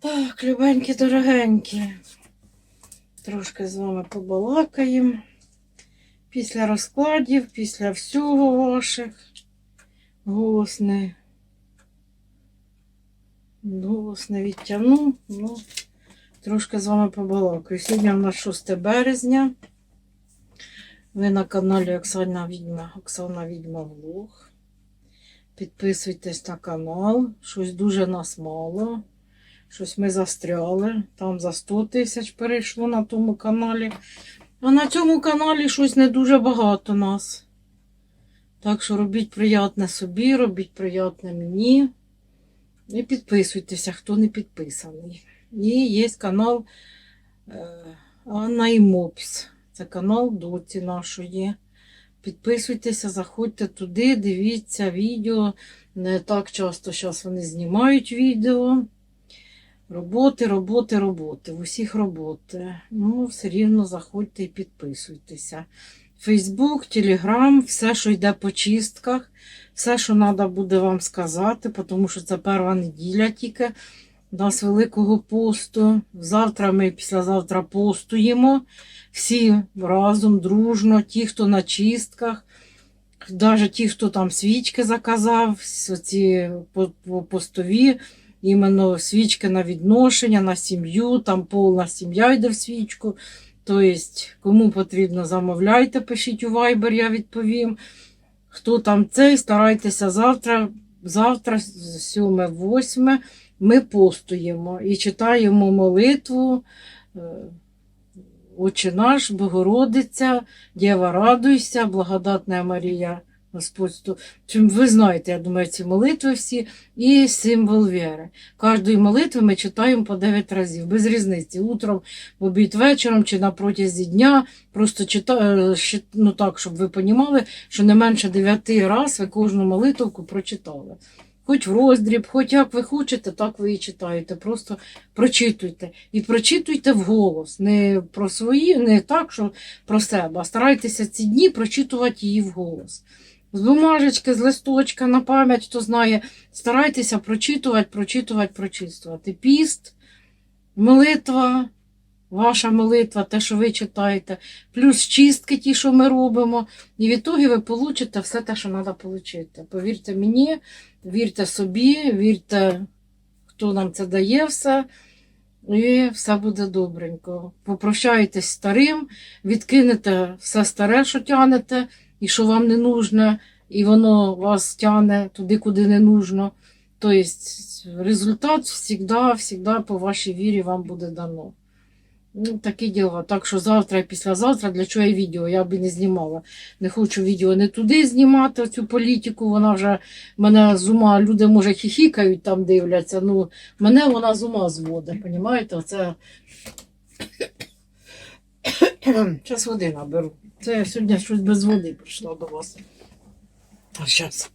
Так, любенькі, дорогенькі. Трошки з вами побалакаємо. Після розкладів, після всього ваших. Голос не, голос не відтягну. Ну, трошки з вами побалакаю. Сьогодні у нас 6 березня. Ви на каналі Оксана Відьма, Оксана Відьма Влог. Підписуйтесь на канал. Щось дуже нас мало. Щось ми застряли. Там за 100 тисяч перейшло на тому каналі. А на цьому каналі щось не дуже багато нас. Так що робіть приятне собі, робіть приятне мені. І підписуйтеся, хто не підписаний. І є канал е, Анна і Мопс. Це канал доці нашої. Підписуйтеся, заходьте туди, дивіться відео. Не так часто зараз вони знімають відео. Роботи, роботи, роботи. В усіх роботи. Ну, все рівно заходьте і підписуйтеся. Фейсбук, Телеграм, все, що йде по чистках, все, що треба буде вам сказати, тому що це перша неділя тільки нас Великого посту. Завтра ми післязавтра постуємо. Всі разом, дружно, ті, хто на чистках, навіть ті, хто там свічки заказав, ці постові, іменно свічки на відношення, на сім'ю, там повна сім'я йде в свічку. Тобто, кому потрібно, замовляйте, пишіть у Viber, я відповім. Хто там цей, старайтеся завтра, завтра, 7-8, ми постуємо і читаємо молитву. Отче наш, Богородиця, Дєва радуйся, благодатна Марія, Господь. Чим ви знаєте, я думаю, ці молитви всі і символ віри. Кожної молитви ми читаємо по 9 разів, без різниці. Утром, в обід вечором чи на протязі дня. Просто читаю, ну так, щоб ви розуміли, що не менше 9 разів ви кожну молитву прочитали. Хоч в роздріб, хоч як ви хочете, так ви і читаєте. Просто прочитуйте. І прочитуйте вголос. Не про свої, не так, що про себе, а старайтеся ці дні прочитувати її вголос. З бумажечки, з листочка на пам'ять, хто знає, старайтеся прочитувати, прочитувати, прочитувати. Піст, молитва, ваша молитва, те, що ви читаєте, плюс чистки, ті, що ми робимо. І в ітогі ви получите все те, що треба отримати. Повірте мені, вірте собі, вірте, хто нам це дає все. І все буде добренько. Попрощайтесь старим, відкинете все старе, що тянете, і що вам не нужне, і воно вас тяне туди, куди не нужно. Тобто результат завжди, завжди по вашій вірі вам буде дано. Ну, такі діла. Так що завтра і післязавтра, для чого я відео, я би не знімала. Не хочу відео не туди знімати, цю політику. Вона вже мене з ума, люди, може, хіхікають, там дивляться. Ну, мене вона з ума зводить, розумієте? Оце... Зараз води наберу. Це я сьогодні щось без води прийшла до вас. А зараз.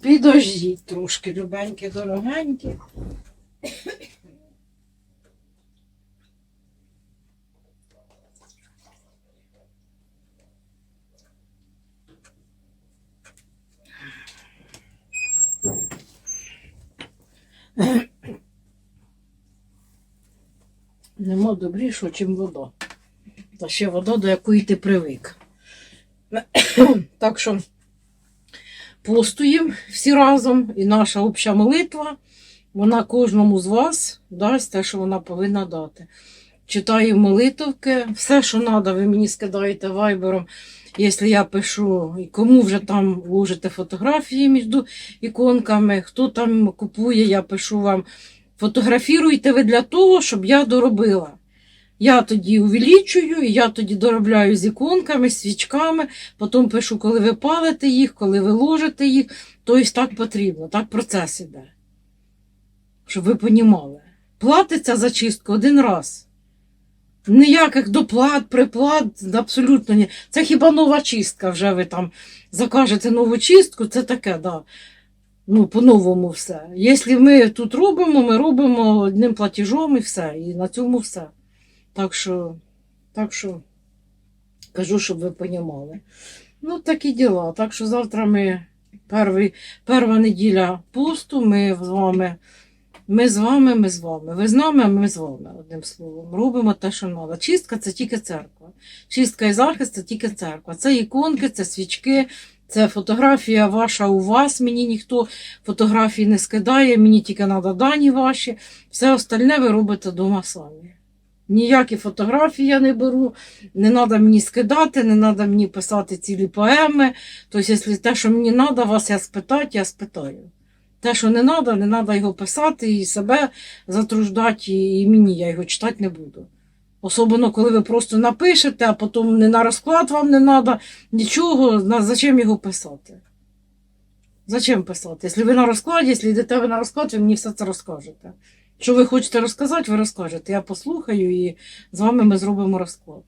Підождіть трошки, любенькі, дорогенькі. Нема добрішого, чим вода. Та ще вода, до якої ти привик. так що постуємо всі разом, і наша обща молитва, вона кожному з вас дасть те, що вона повинна дати. Читаю молитовки, все, що треба, ви мені скидаєте вайбером. Якщо я пишу, кому вже там ложите фотографії між іконками, хто там купує, я пишу вам. Фотографіруйте ви для того, щоб я доробила. Я тоді увеличую, я тоді доробляю з іконками, свічками, потім пишу, коли ви палите їх, коли ви ложите їх. Тобто так потрібно, так процес іде. Щоб ви понімали. Платиться за чистку один раз. Ніяких доплат, приплат, абсолютно ні. Це хіба нова чистка, вже ви там закажете нову чистку, це таке, да. Ну, по-новому все. Якщо ми тут робимо, ми робимо одним платежом і все. І на цьому все. Так що, так що кажу, щоб ви розуміли. Ну, такі діла. Так що завтра ми перший, перша неділя посту, ми з вами Ми з вами, ми з вами. Ви з нами, а ми з вами, одним словом. Робимо те, що треба. Чистка це тільки церква. Чистка і захист це тільки церква. Це іконки, це свічки, це фотографія ваша у вас. Мені ніхто фотографії не скидає, мені тільки треба дані ваші. Все остальне ви робите вдома самі. Ніякі фотографії я не беру, не треба мені скидати, не треба мені писати цілі поеми. Тобто, якщо те, що мені треба, вас я спитати, я спитаю. Те, що не треба, не треба його писати і себе затруждати, і, мені я його читати не буду. Особливо, коли ви просто напишете, а потім не на розклад вам не треба, нічого, зачем його писати? Зачем писати? Якщо ви на розкладі, якщо йдете ви на розклад, ви мені все це розкажете. Що ви хочете розказати, ви розкажете. Я послухаю і з вами ми зробимо розклад.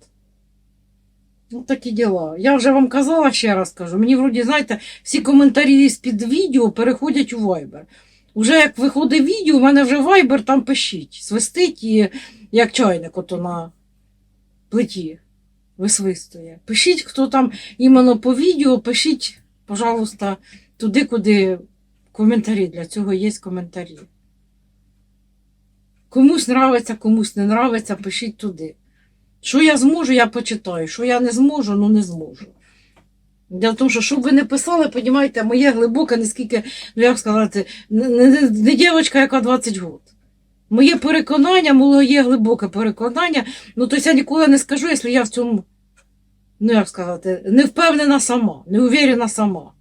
Ну, такі діла. Я вже вам казала, ще раз кажу. Мені, вроді, знаєте, всі коментарі з-під відео переходять у Viber. Уже як виходить відео, у мене вже Viber там пишіть. Свистить і як чайник ото на плиті висвистує. Пишіть, хто там іменно по відео, пишіть, пожалуйста, туди, куди коментарі. Для цього є коментарі. Комусь нравиться, комусь не нравиться, пишіть туди. Що я зможу, я почитаю. Що я не зможу, ну не зможу. Для того, що щоб ви не писали, понімаєте, моє глибоке, наскільки, ну як сказати, не, не, не, дівчинка, яка 20 років. Моє переконання, моє глибоке переконання, ну тобто я ніколи не скажу, якщо я в цьому, ну як сказати, не впевнена сама, не уверена сама.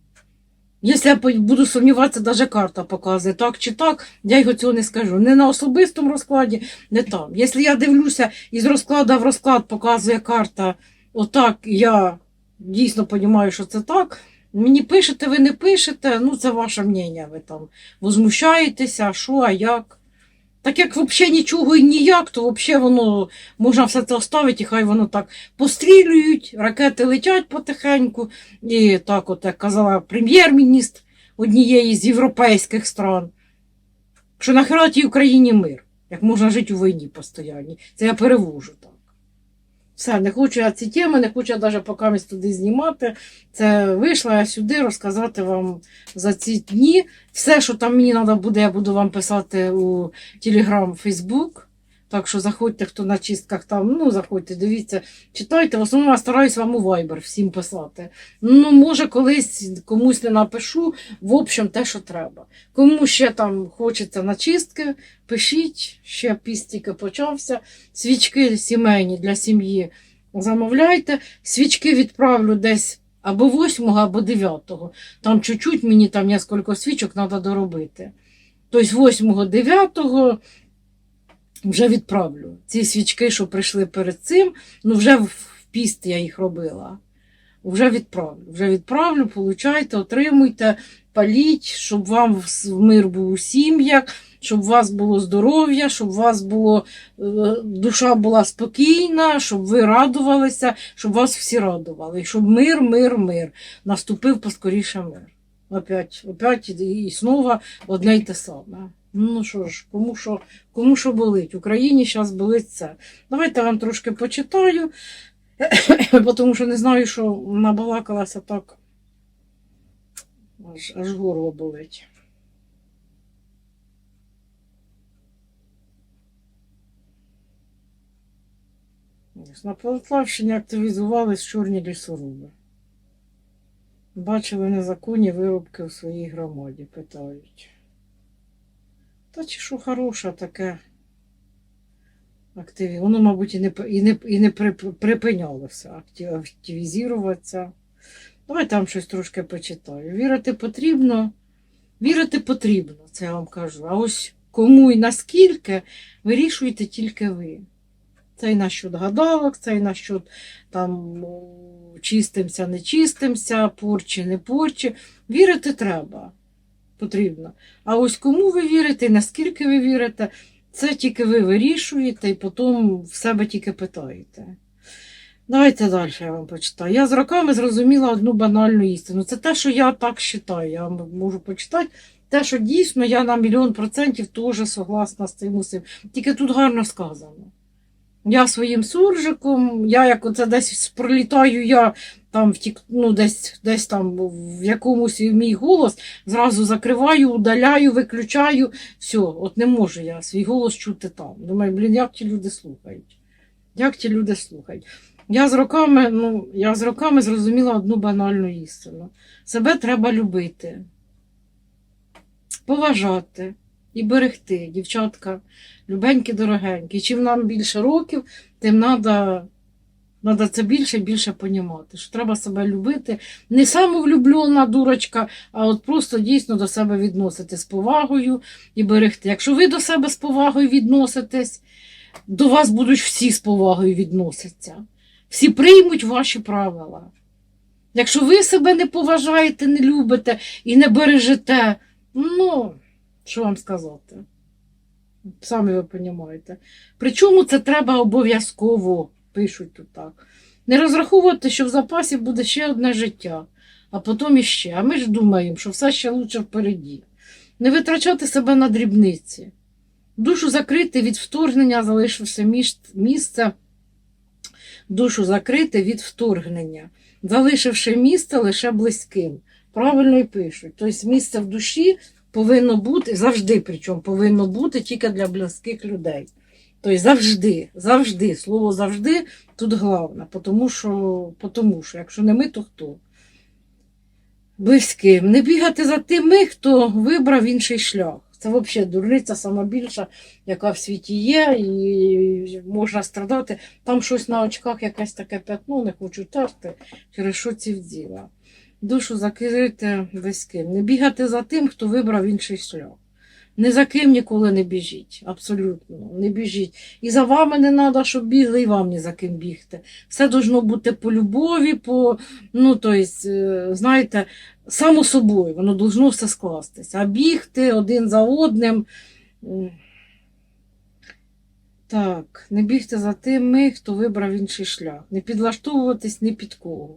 Якщо я буду сумніватися, навіть карта показує, так чи так, я його цього не скажу. Не на особистому розкладі, не там. Якщо я дивлюся із розкладу в розклад показує карта, отак я дійсно розумію, що це так. Мені пишете, ви не пишете, ну це ваше мнення, ви там возмущаєтеся, що, а як. Так як взагалі нічого і ніяк, то взагалі воно можна все це оставити, і хай воно так пострілюють, ракети летять потихеньку. І так, от як казала прем'єр-міністр однієї з європейських стран, що на тій Україні мир, як можна жити у війні постійно. Це я перевожу так. Все, не хочу я ці теми, не хочу я навіть поки туди знімати. Це вийшла я сюди розказати вам за ці дні. Все, що там мені треба буде, я буду вам писати у Телеграм, Фейсбук. Так що заходьте, хто на чистках там, ну заходьте, дивіться, читайте. В основному я стараюсь вам у Viber всім писати. Ну, може, колись комусь не напишу, в общем, те, що треба. Кому ще там хочеться на чистки, пишіть, ще піст тільки почався. Свічки сімейні для сім'ї замовляйте. Свічки відправлю десь або 8, або 9. Там чуть-чуть мені там несколько свічок треба доробити. Тобто 8, 9 вже відправлю. Ці свічки, що прийшли перед цим, ну вже в піст я їх робила. Вже відправлю. Вже відправлю, получайте, отримуйте, паліть, щоб вам мир був у сім'ях, щоб у вас було здоров'я, щоб у вас було, е, душа була спокійна, щоб ви радувалися, щоб вас всі радували. І щоб мир, мир, мир. Наступив поскоріше мир. Опять, опять і знову одне й те саме. Ну що ж, кому що, кому що болить? Україні зараз болить це. Давайте вам трошки почитаю, тому що не знаю, що набалакалася так. Аж, аж горло болить. На Полтавщині активізувались чорні лісоруби. Бачили незаконні виробки у своїй громаді, питають. Та чи що хороше таке активі? Воно, мабуть, і не, і не, і не припинялося активізуватися. Давайте я вам щось трошки почитаю. Вірити потрібно, вірити потрібно, це я вам кажу. А ось кому і наскільки вирішуєте тільки ви. Це і насчет гадалок, це і насчет там чистимся, не чистимся, порчі, не порчі. Вірити треба. Потрібно. А ось кому ви вірите, наскільки ви вірите, це тільки ви вирішуєте і потім в себе тільки питаєте. Давайте далі я вам почитаю. Я з роками зрозуміла одну банальну істину. Це те, що я так вважаю. Я можу почитати. Те, що дійсно я на мільйон процентів теж согласна з цим усім. Тільки тут гарно сказано. Я своїм суржиком, я як оце десь пролітаю, я там втік, ну, десь, десь там в якомусь мій голос, зразу закриваю, удаляю, виключаю. Все, от не можу я свій голос чути там. Думаю, блін, як ті люди слухають? Як ті люди слухають? Я з роками, ну, я з роками зрозуміла одну банальну істину. Себе треба любити, поважати і берегти, дівчатка, любенькі, дорогенькі. Чим нам більше років, тим треба Надо це більше і більше понімати, що треба себе любити. Не самовлюблена дурочка, а от просто дійсно до себе відносити з повагою і берегти. Якщо ви до себе з повагою відноситесь, до вас будуть всі з повагою відноситися. Всі приймуть ваші правила. Якщо ви себе не поважаєте, не любите і не бережете, ну, що вам сказати? Самі ви розумієте. Причому це треба обов'язково, пишуть тут так. Не розраховувати, що в запасі буде ще одне життя, а потім іще. А ми ж думаємо, що все ще лучше впереді. Не витрачати себе на дрібниці. Душу закрити від вторгнення, залишивши між- місце. Душу закрити від вторгнення, залишивши місце лише близьким. Правильно і пишуть. Тобто місце в душі повинно бути, завжди причому повинно бути тільки для близьких людей. Тобто завжди, завжди, слово завжди тут головне, тому що, тому що якщо не ми, то хто? Близьким. Не бігати за тими, хто вибрав інший шлях. Це взагалі дурниця сама більша, яка в світі є, і можна страдати. Там щось на очках, якесь таке п'ятно, не хочу терти, через що ці вділа. Душу закрити близьким. Не бігати за тим, хто вибрав інший шлях. Ні за ким ніколи не біжіть. Абсолютно, не біжіть. І за вами не треба, щоб бігли, і вам ні за ким бігти. Все должно бути по любові, по, ну, то есть, е, знаєте, само собою, воно должно все скластися. А бігти один за одним. Так, не бігти за тими, хто вибрав інший шлях. Не підлаштовуватись ні під кого.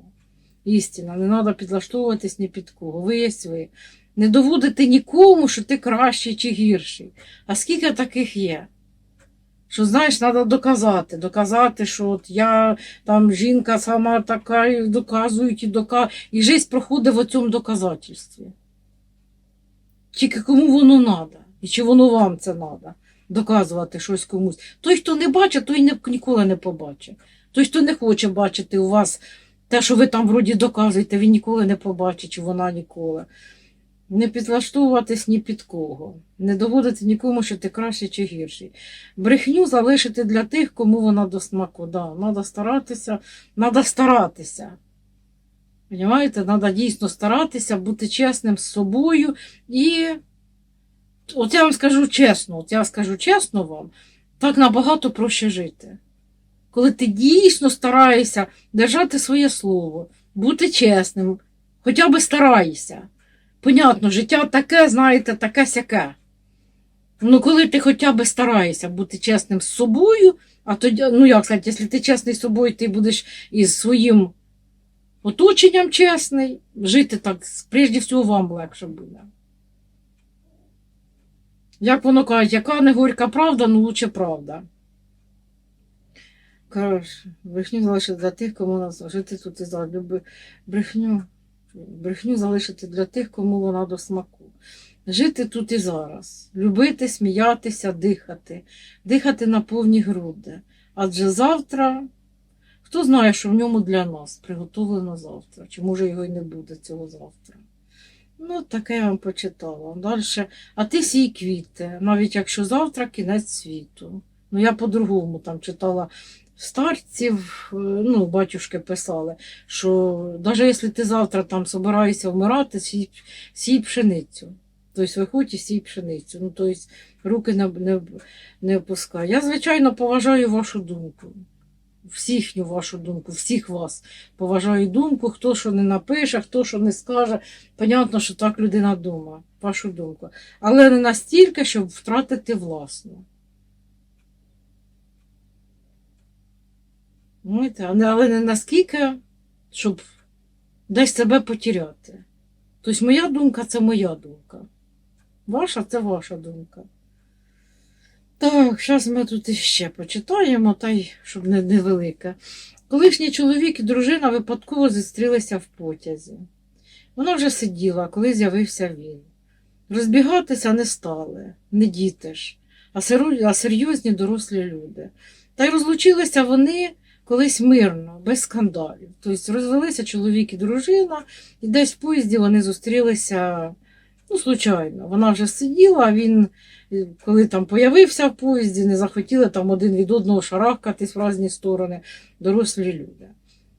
Істина, не треба підлаштовуватись ні під кого. Ви є ви. Не доводити нікому, що ти кращий чи гірший. А скільки таких є? Що, знаєш, треба доказати, доказати, що от я там жінка сама така, і доказують і доказують. І життя проходить в цьому доказательстві. Тільки кому воно треба, і чи воно вам це треба, доказувати щось комусь. Той, хто не бачить, той ніколи не побачить. Той, хто не хоче бачити у вас те, що ви там вроді доказуєте, він ніколи не побачить, чи вона ніколи. Не підлаштовуватись ні під кого, не доводити нікому, що ти кращий чи гірший. Брехню залишити для тих, кому вона до смаку. Да, Треба старатися, треба старатися. Понимаєте, треба дійсно старатися, бути чесним з собою. І от я вам скажу чесно, от я скажу чесно вам, так набагато проще жити. Коли ти дійсно стараєшся держати своє слово, бути чесним, хоча б стараєшся. Понятно, життя таке, знаєте, таке сяке. Ну, коли ти хоча б стараєшся бути чесним з собою, а тоді, ну як сказати, якщо ти чесний з собою, ти будеш із своїм оточенням чесний, жити так, прежде всього, вам легше буде. Як воно кажуть, яка не горька правда, ну лучше правда. Коротше, брехню залишити для тих, кому нас жити тут і зараз. Люби брехню. Брехню залишити для тих, кому вона до смаку. Жити тут і зараз, любити, сміятися, дихати, дихати на повні груди. Адже завтра, хто знає, що в ньому для нас приготовлено завтра, чи може його й не буде цього завтра. Ну, таке я вам почитала. Далі. А ти сій квіти, навіть якщо завтра кінець світу. Ну, я по-другому там читала старців, е, ну, батюшки писали, що навіть якщо ти завтра там собираєшся вмирати, сій, сій пшеницю. Тобто виходь і сій пшеницю. Ну, тобто руки не, не, не опускай. Я, звичайно, поважаю вашу думку. Всіхню вашу думку, всіх вас поважаю думку, хто що не напише, хто що не скаже. Понятно, що так людина думає, вашу думку. Але не настільки, щоб втратити власну. Знаєте, але не наскільки, щоб десь себе потеряти. Тобто моя думка це моя думка. Ваша це ваша думка. Так, зараз ми тут іще почитаємо, та й щоб не невелике. Колишній чоловік і дружина випадково зустрілися в потязі. Вона вже сиділа, коли з'явився він. Розбігатися не стали, не діти ж, а серйозні дорослі люди. Та й розлучилися вони колись мирно, без скандалів. Тобто розвелися чоловік і дружина, і десь в поїзді вони зустрілися ну, случайно. Вона вже сиділа, а він, коли там появився в поїзді, не захотіли там один від одного шарахкатись в різні сторони, дорослі люди.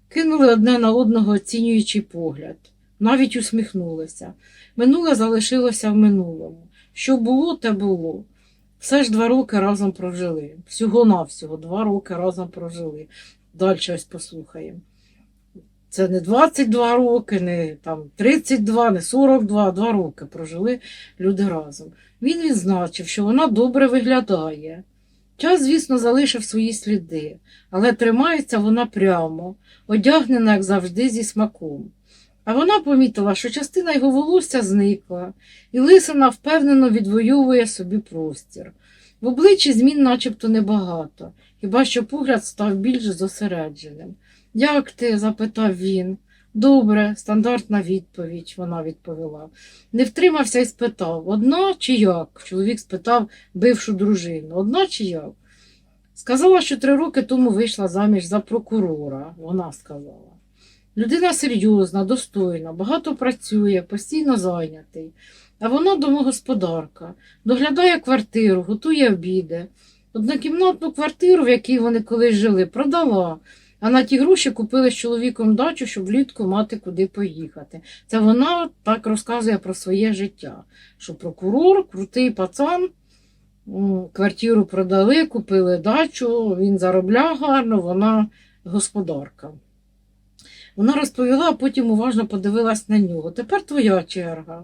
Кинули одне на одного оцінюючий погляд, навіть усміхнулися. Минуле залишилося в минулому. Що було, те було. Все ж два роки разом прожили. Всього-навсього два роки разом прожили. Далі ось послухаємо. Це не 22 роки, не там 32, не 42, два роки прожили люди разом. Він відзначив, що вона добре виглядає. Час, звісно, залишив свої сліди, але тримається вона прямо, одягнена, як завжди, зі смаком. А вона помітила, що частина його волосся зникла, і лисина впевнено відвоює собі простір. В обличчі змін начебто небагато, хіба що погляд став більш зосередженим. Як ти? запитав він. Добре, стандартна відповідь, вона відповіла. Не втримався і спитав одна чи як? Чоловік спитав бившу дружину. Одна чи як? Сказала, що три роки тому вийшла заміж за прокурора, вона сказала. Людина серйозна, достойна, багато працює, постійно зайнятий. А вона домогосподарка, доглядає квартиру, готує обіди. Однокімнатну квартиру, в якій вони колись жили, продала, а на ті гроші купили з чоловіком дачу, щоб влітку мати куди поїхати. Це вона так розказує про своє життя, що прокурор, крутий пацан, квартиру продали, купили дачу, він заробляв гарно, вона господарка. Вона розповіла, а потім уважно подивилась на нього. Тепер твоя черга.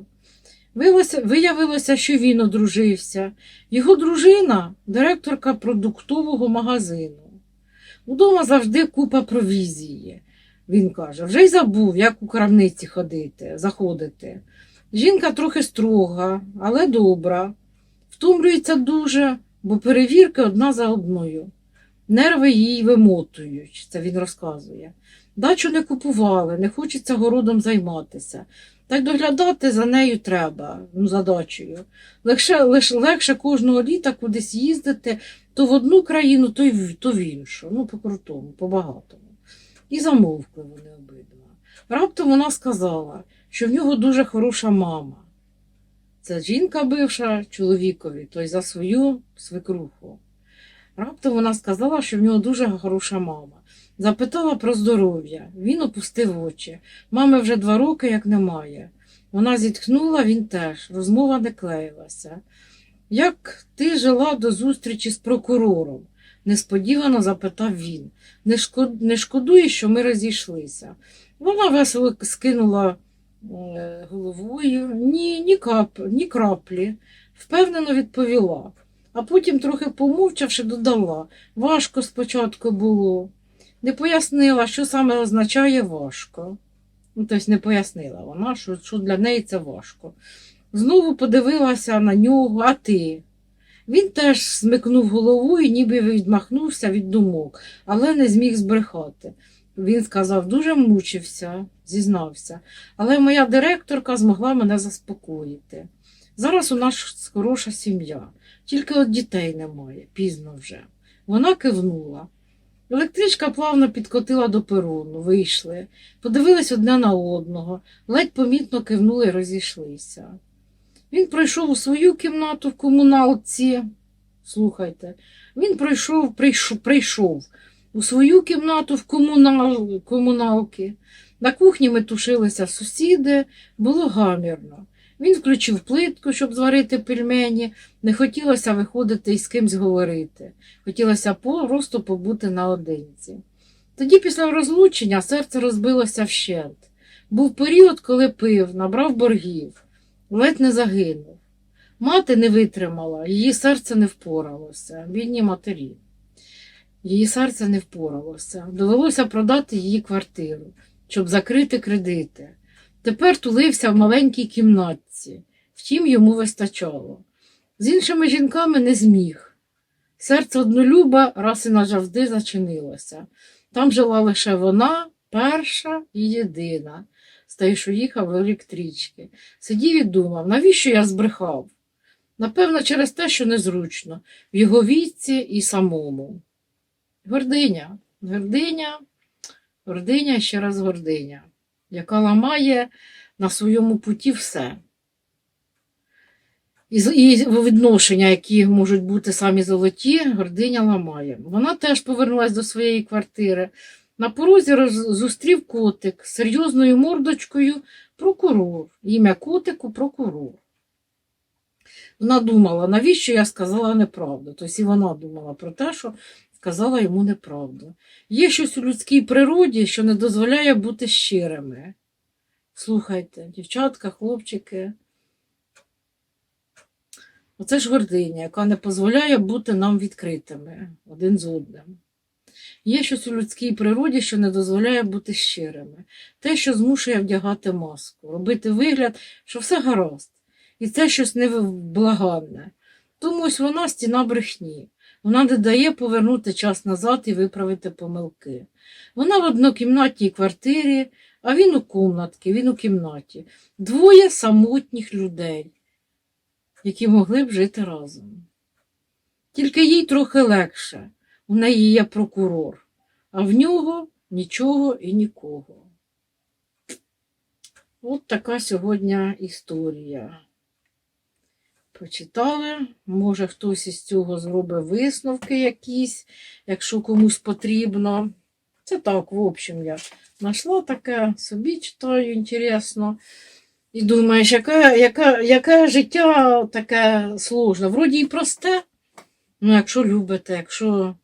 Виявилося, що він одружився. Його дружина директорка продуктового магазину. Удома завжди купа провізії. Він каже, вже й забув, як у крамниці ходити, заходити. Жінка трохи строга, але добра. Втомлюється дуже, бо перевірки одна за одною. Нерви їй вимотують, це він розказує. Дачу не купували, не хочеться городом займатися. Та й доглядати за нею треба, ну, за дачею. Легше, лиш, легше кожного літа кудись їздити то в одну країну, то, й то в іншу. Ну, по крутому, по багатому. І замовкли вони обидва. Раптом вона сказала, що в нього дуже хороша мама. Це жінка бивша чоловікові, той за свою свекруху. Раптом вона сказала, що в нього дуже хороша мама. Запитала про здоров'я. Він опустив очі. Мами вже два роки як немає. Вона зітхнула, він теж. Розмова не клеїлася. Як ти жила до зустрічі з прокурором? несподівано запитав він. Не, шкод... не шкодуєш, що ми розійшлися. Вона весело скинула е, головою. Ні, ні, кап... ні краплі. Впевнено відповіла. А потім, трохи помовчавши, додала важко спочатку було. Не пояснила, що саме означає важко. Ну, тобто не пояснила вона, що, що для неї це важко. Знову подивилася на нього, а ти. Він теж смикнув головою, ніби відмахнувся від думок, але не зміг збрехати. Він сказав, дуже мучився, зізнався, але моя директорка змогла мене заспокоїти. Зараз у нас хороша сім'я, тільки от дітей немає, пізно вже. Вона кивнула. Електричка плавно підкотила до перону, вийшли, подивились одне на одного, ледь помітно кивнули і розійшлися. Він пройшов у свою кімнату в комуналці. Слухайте, він пройшов, прийшов, прийшов у свою кімнату в комунал, комуналки. На кухні метушилися сусіди, було гамірно. Він включив плитку, щоб зварити пельмені, не хотілося виходити і з кимсь говорити. Хотілося просто побути наодинці. Тоді, після розлучення, серце розбилося вщент. Був період, коли пив, набрав боргів, ледь не загинув. Мати не витримала, її серце не впоралося, бідні матері. Її серце не впоралося. Довелося продати її квартиру, щоб закрити кредити. Тепер тулився в маленькій кімнатці, втім йому вистачало. З іншими жінками не зміг. Серце однолюба раз і назавжди зачинилося. Там жила лише вона, перша і єдина, з тієї, що їхав в електрички. Сидів і думав, навіщо я збрехав? Напевно, через те, що незручно, в його віці і самому. Гординя, гординя, гординя ще раз гординя, яка ламає на своєму путі все. І, і відношення, які можуть бути самі золоті, гординя ламає. Вона теж повернулася до своєї квартири. На порозі зустрів котик з серйозною мордочкою прокурор. Ім'я котику прокурор. Вона думала, навіщо я сказала неправду. Тобто і вона думала про те, що сказала йому неправду. Є щось у людській природі, що не дозволяє бути щирими. Слухайте, дівчатка, хлопчики. Оце ж гординя, яка не дозволяє бути нам відкритими один з одним. Є щось у людській природі, що не дозволяє бути щирими. Те, що змушує вдягати маску, робити вигляд, що все гаразд. І це щось невблаганне. Тому ось вона стіна брехні. Вона не дає повернути час назад і виправити помилки. Вона в однокімнатній квартирі, а він у комнатці, він у кімнаті. Двоє самотніх людей, які могли б жити разом. Тільки їй трохи легше. У неї є прокурор, а в нього нічого і нікого. От така сьогодні історія. Прочитали. Може, хтось із цього зробить висновки якісь, якщо комусь потрібно. Це так, в общем, я знайшла таке, собі читаю, інтересно. І думаєш, яке, яке, яке життя таке сложне. Вроді і просте, ну якщо любите, якщо,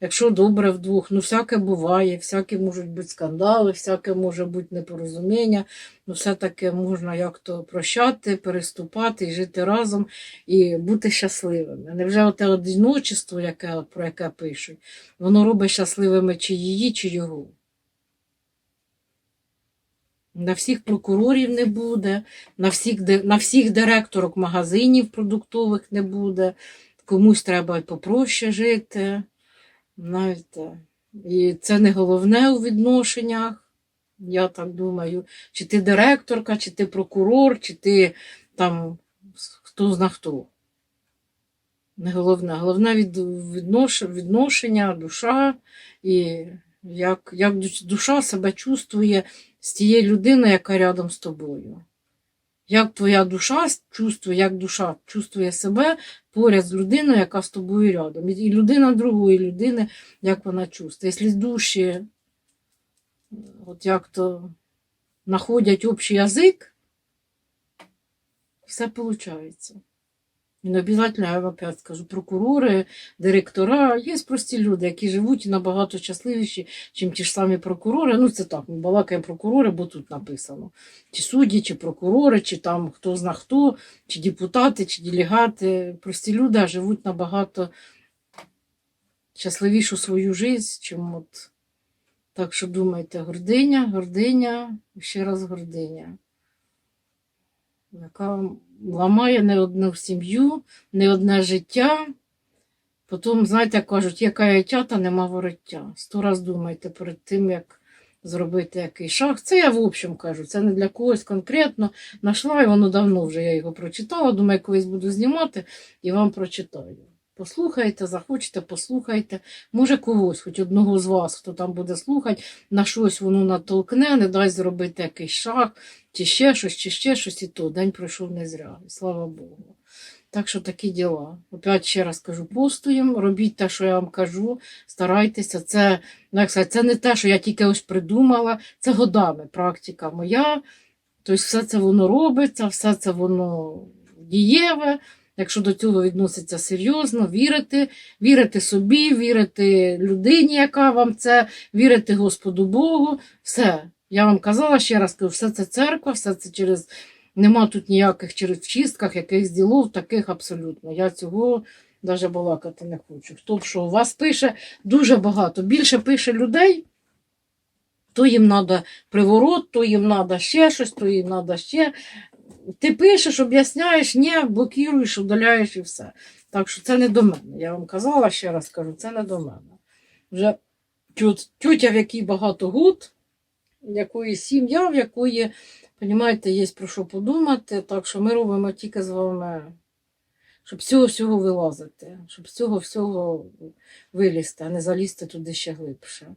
якщо добре вдвох, ну всяке буває, всякі можуть бути скандали, всяке може бути непорозуміння, ну все-таки можна як-то прощати, переступати і жити разом і бути щасливими. Невже оте одиночество, яке, про яке пишуть, воно робить щасливими чи її, чи його? На всіх прокурорів не буде, на всіх, на всіх директорок магазинів продуктових не буде, комусь треба попроще жити. Знаєте. І це не головне у відношеннях, я так думаю. Чи ти директорка, чи ти прокурор, чи ти там хто зна хто. Не головне. Головне від, віднош, відношення, душа і як, як душа себе чувствує з тією людиною, яка рядом з тобою. Як твоя душа чувствує, як душа чувствує себе поряд з людиною, яка з тобою рядом. І- людина другої людини, як вона чувствує. Якщо душі от як то знаходять общий язик, все виходить. Не обов'язково, я опять скажу, прокурори, директора, є прості люди, які живуть набагато щасливіші, ніж ті ж самі прокурори. Ну, це так, ми балакаємо прокурори, бо тут написано. Чи судді, чи прокурори, чи там хто зна хто, чи депутати, чи делегати. Прості люди живуть набагато щасливішу свою життя, чим от. Так що думайте, гординя, гординя, ще раз гординя яка ламає не одну сім'ю, не одне життя. Потім, знаєте, кажуть, яка я та нема вороття. Сто раз думайте перед тим, як зробити який шаг. Це я в общем кажу, це не для когось конкретно. Нашла і воно давно вже я його прочитала. Думаю, колись буду знімати і вам прочитаю. Послухайте, захочете, послухайте. Може, когось, хоч одного з вас, хто там буде слухати, на щось воно натолкне, не дасть зробити якийсь шаг, чи ще щось, чи ще щось, і то день пройшов не зря. Слава Богу. Так що такі діла. Опять ще раз кажу, постуємо, робіть те, що я вам кажу, старайтеся. Це, ну, як сказати, це не те, що я тільки ось придумала, це годами практика моя. Тобто все це воно робиться, все це воно дієве. Якщо до цього відноситься серйозно, вірити, вірити собі, вірити людині, яка вам це, вірити Господу Богу, все. Я вам казала ще раз, кажу, все це церква, все це через. Нема тут ніяких через в чистках, якихось ділов, таких абсолютно. Я цього навіть балакати не хочу. Хто б що у вас пише дуже багато. Більше пише людей, то їм треба приворот, то їм треба ще щось, то їм треба ще. Ти пишеш, об'ясняєш, ні, блокуєш, удаляєш і все. Так що це не до мене. Я вам казала ще раз кажу, це не до мене. Вже тьотя, в якій багато гуд, якої сім'я, в якої, розумієте, є про що подумати. Так що ми робимо тільки з вами, щоб з цього всього вилазити, щоб з цього всього вилізти, а не залізти туди ще глибше.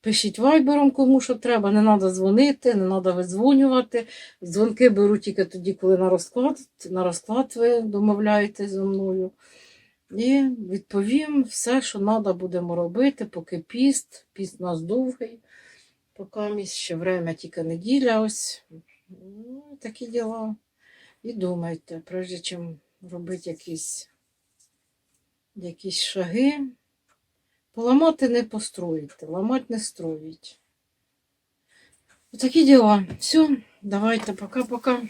Пишіть вайбером, кому що треба, не треба дзвонити, не треба видзвонювати. Дзвонки беру тільки тоді, коли на розклад, на розклад ви домовляєтесь зі мною. І відповім все, що треба будемо робити, поки піст. Піст у нас довгий, поки ще время, тільки неділя ось. Ну, такі діла. І думайте, прежде чим робити якісь, якісь шаги. Поламати не построїти, ламати не строїть. Такі діла. Все, давайте, пока-пока.